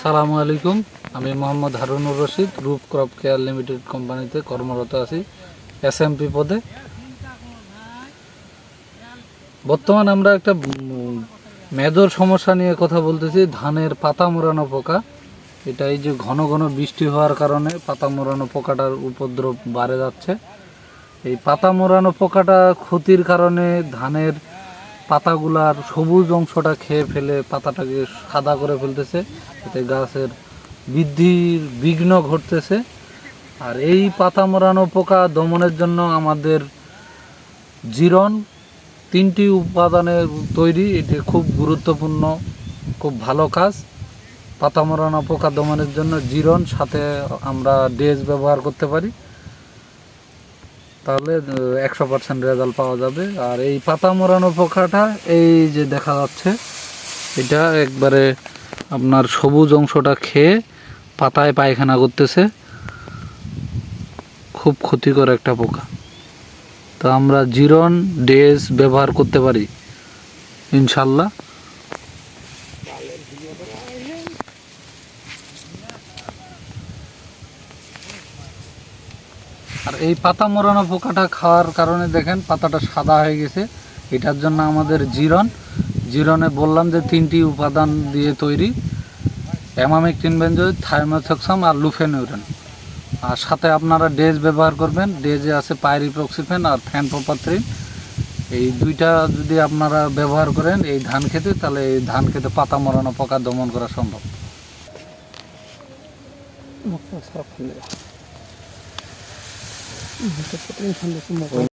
আসসালামু আলাইকুম। আমি মোহাম্মদ হারুনুর রশিদ, রূপ ক্রপ কেয়ার লিমিটেড কোম্পানিতে কর্মরত আছি এসএমপি পদে। বর্তমান আমরা একটা মেজর সমস্যা নিয়ে কথা বলতেছি, ধানের পাতা মোড়ানো পোকা। এটা এই যে ঘন ঘন বৃষ্টি হওয়ার কারণে পাতা মোড়ানো পোকাটার উপদ্রব বাড়ে যাচ্ছে। এই পাতা মোড়ানো পোকাটা ক্ষতির কারণে ধানের পাতাগুলার সবুজ অংশটা খেয়ে ফেলে পাতাটাকে সাদা করে ফেলতেছে, এতে গাছের বৃদ্ধির বিঘ্ন ঘটতেছে। আর এই পাতা মোড়ানো পোকা দমনের জন্য আমাদের জিরন তিনটি উপাদানের তৈরি, এটি খুব গুরুত্বপূর্ণ, খুব ভালো কাজ। পাতা মোড়ানো পোকা দমনের জন্য জিরন সাথে আমরা ডেজ ব্যবহার করতে পারি। তাহলে একশো পার্সেন্ট রেজাল্ট পাওয়া যাবে। আর এই পাতা মোড়ানো পোকাটা, এই যে দেখা যাচ্ছে, এটা একবারে আপনার সবুজ অংশটা খেয়ে পাতায় পায়খানা করতেছে। খুব ক্ষতিকর একটা পোকা। তো আমরা জিরন ডেজ ব্যবহার করতে পারি, ইনশাল্লাহ। আর এই পাতা মোড়ানো পোকাটা খাওয়ার কারণে দেখেন পাতাটা সাদা হয়ে গেছে। এটার জন্য আমাদের জিরন। জিরনে বললাম যে তিনটি উপাদান দিয়ে তৈরি। অ্যামামিকটিন বেঞ্জয়েড থাইমোথক্সাম আর লুফেনিউরেন। আর সাথে আপনারা ডেজ ব্যবহার করবেন। ডেজে আছে পাইরিপ্রক্সিফেন আর ফ্যানপোপাথ্রিন এই দুইটা যদি আপনারা ব্যবহার করেন এই ধান খেতে, তাহলে এই ধান খেতে পাতা মরানো পোকা দমন করা সম্ভব। 이렇게 소금 다 넣고 먹어요.